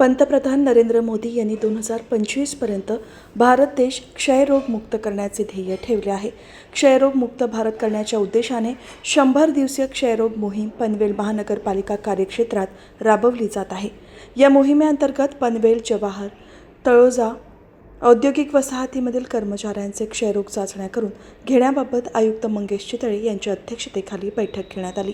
पंतप्रधान नरेंद्र मोदी यांनी दोन हजार पंचवीसपर्यंत भारत देश क्षयरोग मुक्त करण्याचे ध्येय ठेवले आहे. क्षयरोग मुक्त भारत करण्याच्या उद्देशाने शंभर दिवसीय क्षयरोग मोहीम पनवेल महानगरपालिका कार्यक्षेत्रात राबवली जात आहे. या मोहिमेअंतर्गत पनवेल जवाहर तळोजा औद्योगिक वसाहतीमधील कर्मचाऱ्यांचे क्षयरोग चाचण्या करून घेण्याबाबत आयुक्त मंगेश चितळे यांच्या अध्यक्षतेखाली बैठक घेण्यात आली.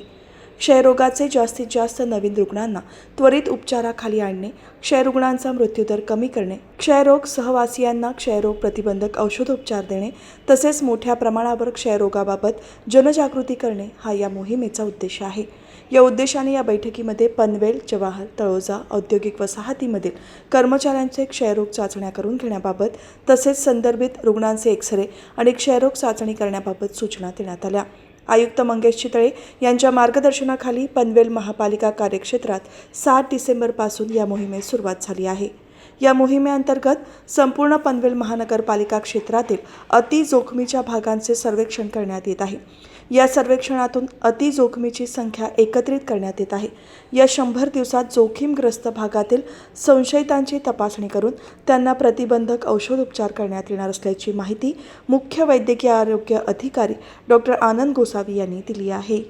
क्षयरोगाचे जास्तीत जास्त नवीन रुग्णांना त्वरित उपचाराखाली आणणे क्षयरुग्णांचा मृत्यूदर कमी करणे क्षयरोग सहवासियांना क्षयरोग प्रतिबंधक औषधोपचार देणे तसेच मोठ्या प्रमाणावर क्षयरोगाबाबत जनजागृती करणे हा या मोहिमेचा उद्देश आहे. या उद्देशाने या बैठकीमध्ये पनवेल जवाहर तळोजा औद्योगिक वसाहतीमधील कर्मचाऱ्यांचे क्षयरोग चाचण्या करून घेण्याबाबत तसेच संदर्भित रुग्णांचे एक्सरे आणि क्षयरोग चाचणी करण्याबाबत सूचना देण्यात आल्या. आयुक्त मंगेश चितळे यांच्या मार्गदर्शनाखाली पनवेल महापालिका कार्यक्षेत्रात सात डिसेंबरपासून या मोहिमेस सुरुवात झाली आहे. या मोहिमेअंतर्गत संपूर्ण पनवेल महानगरपालिका क्षेत्रातील अति जोखमीच्या भागांचे सर्वेक्षण करण्यात येत आहे. या सर्वेक्षणातून अति जोखमीची संख्या एकत्रित करण्यात येत आहे. या शंभर दिवसात जोखीमग्रस्त भागातील संशयितांची तपासणी करून त्यांना प्रतिबंधक औषधोपचार करण्यात येणार असल्याची माहिती मुख्य वैद्यकीय आरोग्य अधिकारी डॉक्टर आनंद गोसावी यांनी दिली आहे.